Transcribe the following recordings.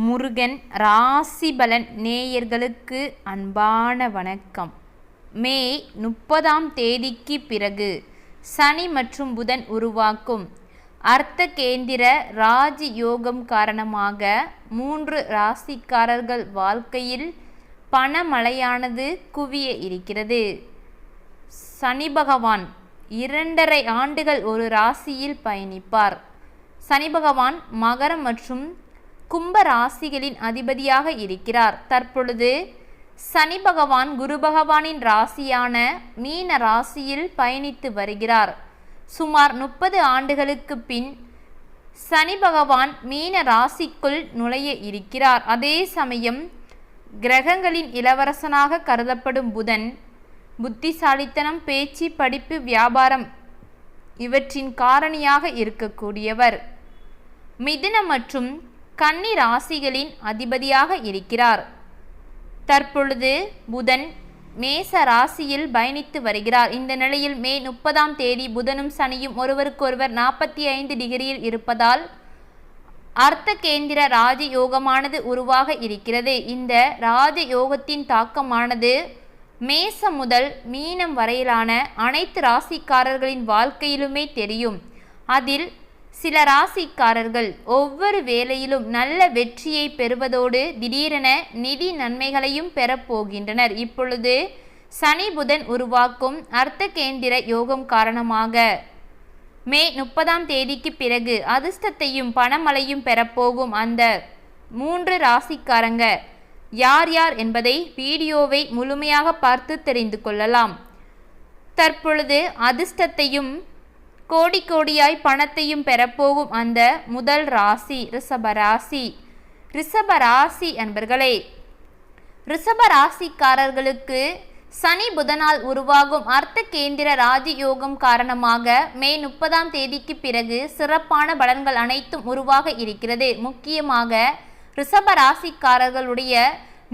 முருகன் ராசிபலன் நேயர்களுக்கு அன்பான வணக்கம். மே முப்பதாம் தேதிக்கு பிறகு சனி மற்றும் புதன் உருவாக்கும். அர்த்த கேந்திர ராஜ யோகம் காரணமாக மூன்று ராசிக்காரர்கள் வாழ்க்கையில் பணமழையானது குவிய இருக்கிறது. சனி பகவான் இரண்டரை ஆண்டுகள் ஒரு ராசியில் பயணிப்பார். சனி பகவான் மகரம் மற்றும் கும்ப ராசிகளின் அதிபதியாக இருக்கிறார். தற்பொழுது சனி பகவான் குரு பகவானின் ராசியான மீன ராசியில் பயணித்து வருகிறார். சுமார் முப்பது ஆண்டுகளுக்கு பின் சனி பகவான் மீன ராசிக்குள் நுழைய இருக்கிறார். அதே சமயம் கிரகங்களின் இளவரசனாக கருதப்படும் புதன் புத்திசாலித்தனம் பேச்சு படிப்பு வியாபாரம் இவற்றின் காரணியாக இருக்கக்கூடியவர். மிதுன மற்றும் கன்னி ராசிகளின் அதிபதியாக இருக்கிறார். தற்பொழுது புதன் மேச ராசியில் பயணித்து வருகிறார். இந்த நிலையில் மே முப்பதாம் தேதி புதனும் சனியும் ஒருவருக்கொருவர் நாற்பத்தி ஐந்து டிகிரியில் இருப்பதால் அர்த்த கேந்திர ராஜ யோகமானது உருவாக இருக்கிறது. இந்த ராஜ யோகத்தின் தாக்கமானது மேசம் முதல் மீனம் வரையிலான அனைத்து ராசிக்காரர்களின் வாழ்க்கையிலுமே தெரியும். அதில் சில ராசிக்காரர்கள் ஒவ்வொரு வேலையிலும் நல்ல வெற்றியை பெறுவதோடு திடீரென நிதி நன்மைகளையும் பெறப்போகின்றனர் இப்பொழுது சனி புதன் உருவாக்கும் அர்த்த கேந்திர யோகம் காரணமாக மே முப்பதாம் தேதிக்கு பிறகு அதிர்ஷ்டத்தையும் பணமழையும் பெறப்போகும் அந்த மூன்று ராசிக்காரங்க யார் யார் என்பதை வீடியோவை முழுமையாக பார்த்து தெரிந்து கொள்ளலாம். தற்பொழுது அதிர்ஷ்டத்தையும் கோடி கோடியாய் பணத்தையும் பெறப்போகும் அந்த முதல் ராசி ரிஷபராசி ரிஷபராசி என்பர்களே ரிஷபராசிக்காரர்களுக்கு அன்பர்களே சனி புதனால் உருவாகும் அர்த்த கேந்திர ராஜயோகம் காரணமாக மே முப்பதாம் தேதிக்கு பிறகு சிறப்பான பலன்கள் அனைத்தும் உருவாக இருக்கிறது. முக்கியமாக ரிஷப ராசிக்காரர்களுடைய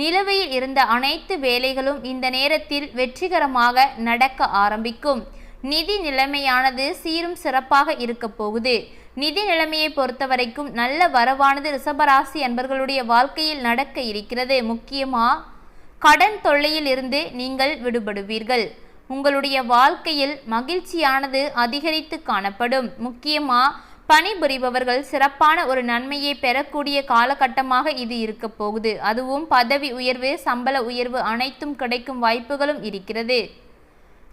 நிலுவையில் இருந்த அனைத்து வேலைகளும் இந்த நேரத்தில் வெற்றிகரமாக நடக்க ஆரம்பிக்கும். நிதி நிலைமையானது சீரும் சிறப்பாக இருக்க போகுது. நிதி நிலைமையை பொறுத்தவரைக்கும் நல்ல வரவானது ரிஷபராசி அன்பர்களுடைய வாழ்க்கையில் நடக்க இருக்கிறது. முக்கியமா கடன் தொல்லையில் இருந்து நீங்கள் விடுபடுவீர்கள். உங்களுடைய வாழ்க்கையில் மகிழ்ச்சியானது அதிகரித்து காணப்படும். முக்கியமா பணிபுரிபவர்கள் சிறப்பான ஒரு நன்மையை பெறக்கூடிய காலகட்டமாக இது இருக்க போகுது. அதுவும் பதவி உயர்வு சம்பள உயர்வு அனைத்தும் கிடைக்கும் வாய்ப்புகளும் இருக்கிறது.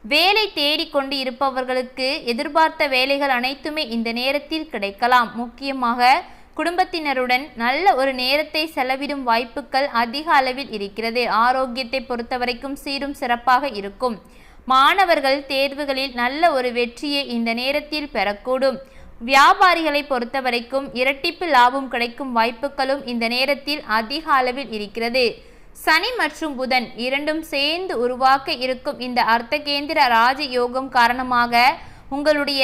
வேலை தேடிக்கொண்டு இருப்பவர்களுக்கு எதிர்பார்த்த வேலைகள் அனைத்துமே இந்த நேரத்தில் கிடைக்கலாம். முக்கியமாக குடும்பத்தினருடன் நல்ல ஒரு நேரத்தை செலவிடும் வாய்ப்புகள் அதிக அளவில் இருக்கிறது. ஆரோக்கியத்தை பொறுத்தவரைக்கும் சீரும் சிறப்பாக இருக்கும். மாணவர்கள் தேர்வுகளில் நல்ல ஒரு வெற்றியை இந்த நேரத்தில் பெறக்கூடும். வியாபாரிகளை பொறுத்தவரைக்கும் இரட்டிப்பு லாபம் கிடைக்கும் வாய்ப்புகளும் இந்த நேரத்தில் அதிக அளவில் இருக்கிறது. சனி மற்றும் புதன் இரண்டும் சேர்ந்து உருவாக்க இருக்கும் இந்த அர்த்தகேந்திர ராஜ யோகம் காரணமாக உங்களுடைய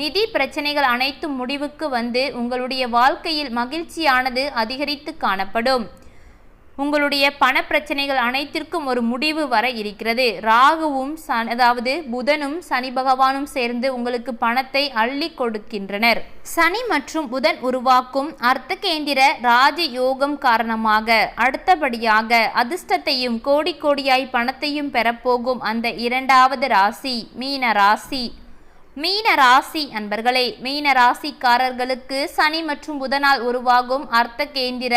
நிதி பிரச்சனைகள் அனைத்தும் முடிவுக்கு வந்து உங்களுடைய வாழ்க்கையில் மகிழ்ச்சியானது அதிகரித்து காணப்படும். உங்களுடைய பண பிரச்சனைகள் அனைத்திற்கும் ஒரு முடிவு வர இருக்கிறது. ராகுவும் சன் அதாவது புதனும் சனி பகவானும் சேர்ந்து உங்களுக்கு பணத்தை அள்ளி கொடுக்கின்றனர். சனி மற்றும் புதன் உருவாக்கும் அர்த்தகேந்திர ராஜ யோகம் காரணமாக அடுத்தபடியாக அதிர்ஷ்டத்தையும் கோடி கோடியாய் பணத்தையும் பெறப்போகும் அந்த இரண்டாவது ராசி மீன ராசி. மீன ராசி அன்பர்களே மீன ராசிக்காரர்களுக்கு சனி மற்றும் புதனால் உருவாகும் அர்த்தகேந்திர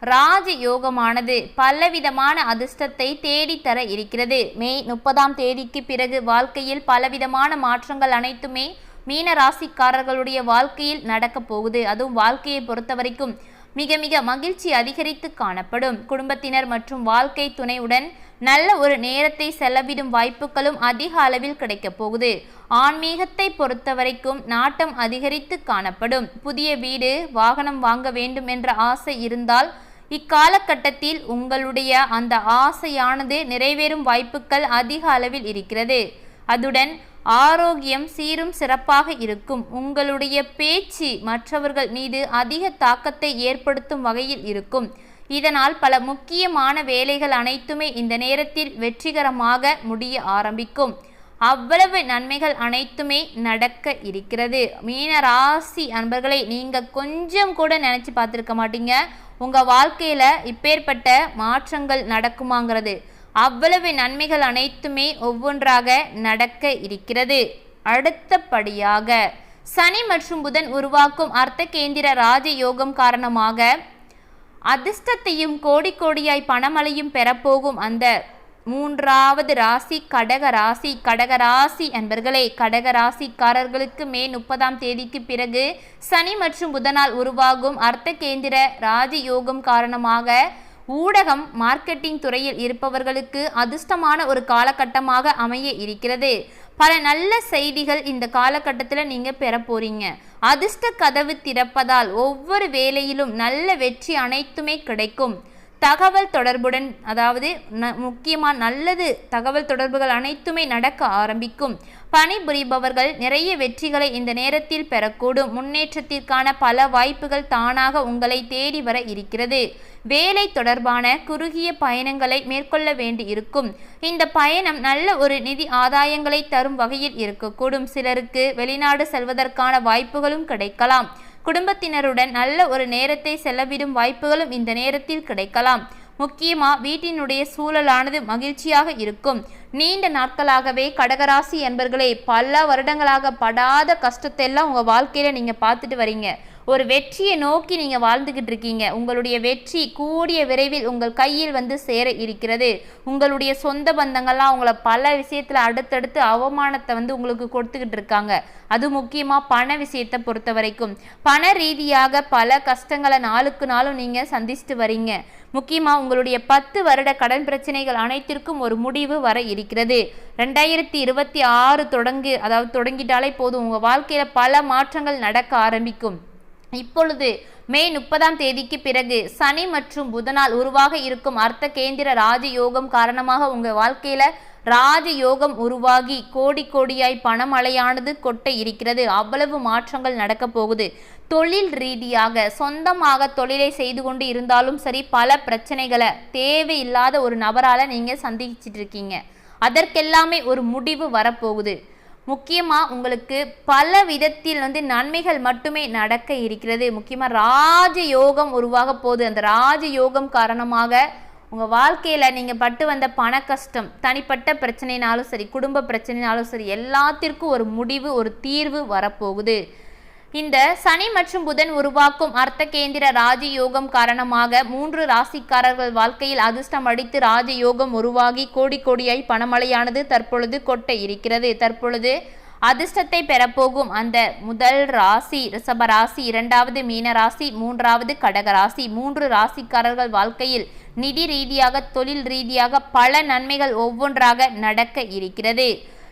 ராஜ யோகமானது பலவிதமான அதிர்ஷ்டத்தை தேடித்தர இருக்கிறது. மே முப்பதாம் தேதிக்கு பிறகு வாழ்க்கையில் பலவிதமான மாற்றங்கள் அனைத்துமே மீன ராசிக்காரர்களுடைய வாழ்க்கையில் நடக்கப் போகுது. அதுவும் வாழ்க்கையை பொறுத்த வரைக்கும் மிக மிக மகிழ்ச்சி அதிகரித்து காணப்படும். குடும்பத்தினர் மற்றும் வாழ்க்கை துணையுடன் நல்ல ஒரு நேரத்தை செலவிடும் வாய்ப்புகளும் அதிக அளவில் கிடைக்கப் போகுது. ஆன்மீகத்தை பொறுத்த வரைக்கும் நாட்டம் அதிகரித்து காணப்படும். புதிய வீடு வாகனம் வாங்க வேண்டும் என்ற ஆசை இருந்தால் இக்காலகட்டத்தில் உங்களுடைய அந்த ஆசையானது நிறைவேறும் வாய்ப்புகள் அதிக அளவில் இருக்கிறது. அதுடன் ஆரோக்கியம் சீரும் சிறப்பாக இருக்கும். உங்களுடைய பேச்சு மற்றவர்கள் மீது அதிக தாக்கத்தை ஏற்படுத்தும் வகையில் இருக்கும். இதனால் பல முக்கியமான வேலைகள் அனைத்துமே இந்த நேரத்தில் வெற்றிகரமாக முடிய ஆரம்பிக்கும். அவ்வளவு நன்மைகள் அனைத்துமே நடக்க இருக்கிறது. மீன ராசி அன்பர்களை நீங்கள் கொஞ்சம் கூட நினச்சி பார்த்துருக்க மாட்டீங்க. உங்கள் வாழ்க்கையில் இப்பேற்பட்ட மாற்றங்கள் நடக்குமாங்கிறது. அவ்வளவு நன்மைகள் அனைத்துமே ஒவ்வொன்றாக நடக்க இருக்கிறது. அடுத்தபடியாக சனி மற்றும் புதன் உருவாக்கும் அர்த்த கேந்திர ராஜ யோகம் காரணமாக அதிர்ஷ்டத்தையும் கோடி கோடியாய் பணமழையும் பெறப்போகும் அந்த மூன்றாவது ராசி கடக ராசி கடக ராசி அன்பர்களே கடக ராசிக்காரர்களுக்கு மே முப்பதாம் தேதிக்கு பிறகு சனி மற்றும் புதனால் உருவாகும் அர்த்த கேந்திர ராஜயோகம் காரணமாக ஊடகம் மார்க்கெட்டிங் துறையில் இருப்பவர்களுக்கு அதிர்ஷ்டமான ஒரு காலகட்டமாக அமைய இருக்கிறது. பல நல்ல செய்திகள் இந்த காலகட்டத்தில் நீங்கள் பெற போறீங்க. அதிர்ஷ்ட கதவு திறப்பதால் ஒவ்வொரு வேலையிலும் நல்ல வெற்றி அனைத்துமே கிடைக்கும். தகவல் தொடர்புடன் அதாவது ந முக்கியமாக நல்லது தகவல் தொடர்புகள் அனைத்துமே நடக்க ஆரம்பிக்கும். பணிபுரிபவர்கள் நிறைய வெற்றிகளை இந்த நேரத்தில் பெறக்கூடும். முன்னேற்றத்திற்கான பல வாய்ப்புகள் தானாக உங்களை தேடி வர இருக்கிறது. வேலை தொடர்பான குறுகிய பயணங்களை மேற்கொள்ள வேண்டி இருக்கும். இந்த பயணம் நல்ல ஒரு நிதி ஆதாயங்களை தரும் வகையில் இருக்கக்கூடும். சிலருக்கு வெளிநாடு செல்வதற்கான வாய்ப்புகளும் கிடைக்கலாம். குடும்பத்தினருடன் நல்ல ஒரு நேரத்தை செலவிடும் வாய்ப்புகளும் இந்த நேரத்தில் கிடைக்கலாம். முக்கியமாக வீட்டினுடைய சூழலானது மகிழ்ச்சியாக இருக்கும். நீண்ட நாட்களாகவே கடகராசி என்பர்களே பல வருடங்களாக படாத கஷ்டத்தை எல்லாம் உங்கள் வாழ்க்கையில் நீங்கள் பார்த்துட்டு வரீங்க. ஒரு வெற்றியை நோக்கி நீங்கள் வாழ்ந்துக்கிட்டு இருக்கீங்க. உங்களுடைய வெற்றி கூடிய விரைவில் உங்கள் கையில் வந்து சேர இருக்கிறது. உங்களுடைய சொந்த பந்தங்கள்லாம் உங்களை பல விஷயத்தில் அடுத்தடுத்து அவமானத்தை வந்து உங்களுக்கு கொடுத்துக்கிட்டு இருக்காங்க. அது முக்கியமாக பண விஷயத்தை பொறுத்த வரைக்கும். பண ரீதியாக பல கஷ்டங்களை நாளுக்கு நாளும் நீங்கள் சந்திச்சுட்டு வரீங்க. முக்கியமாக உங்களுடைய பத்து வருட கடன் பிரச்சனைகள் அனைத்திற்கும் ஒரு முடிவு வர இருக்கிறது. ரெண்டாயிரத்தி இருபத்தி ஆறு தொடங்கு அதாவது தொடங்கிட்டாலே போதும். உங்கள் வாழ்க்கையில் பல மாற்றங்கள் நடக்க ஆரம்பிக்கும். இப்பொழுது மே முப்பதாம் தேதிக்கு பிறகு சனி மற்றும் புதனால் உருவாக இருக்கும் அர்த்த கேந்திர ராஜயோகம் காரணமாக உங்கள் வாழ்க்கையில் ராஜயோகம் உருவாகி கோடி கோடியாய் பணமழையானது கொட்ட இருக்கிறது. அவ்வளவு மாற்றங்கள் நடக்க போகுது. தொழில் ரீதியாக சொந்தமாக தொழிலை செய்து கொண்டு இருந்தாலும் சரி பல பிரச்சனைகளை தேவையில்லாத ஒரு நபரால் நீங்கள் சந்திச்சிட்டு இருக்கீங்க. அதற்கெல்லாமே ஒரு முடிவு வரப்போகுது. முக்கியமாக உங்களுக்கு பல விதத்தில் வந்து நன்மைகள் மட்டுமே நடக்க இருக்கிறது. முக்கியமாக ராஜயோகம் உருவாக போகுது. அந்த ராஜயோகம் காரணமாக உங்கள் வாழ்க்கையில் நீங்கள் பட்டு வந்த பண கஷ்டம் தனிப்பட்ட பிரச்சனைனாலும் சரி குடும்ப பிரச்சனைனாலும் சரி எல்லாத்திற்கும் ஒரு முடிவு ஒரு தீர்வு வரப்போகுது. இந்த சனி மற்றும் புதன் உருவாக்கும் அர்த்த கேந்திர ராஜயோகம் காரணமாக மூன்று ராசிக்காரர்கள் வாழ்க்கையில் அதிர்ஷ்டம் அடித்து ராஜயோகம் உருவாகி கோடி கோடியாய் பணமழையானது தற்பொழுது கொட்ட இருக்கிறது. தற்பொழுது அதிர்ஷ்டத்தை பெறப்போகும் அந்த முதல் ராசி ரிஷப ராசி இரண்டாவது மீன ராசி மூன்றாவது கடக ராசி. மூன்று ராசிக்காரர்கள் வாழ்க்கையில் நிதி ரீதியாக தொழில் ரீதியாக பல நன்மைகள் ஒவ்வொன்றாக நடக்க இருக்கிறது.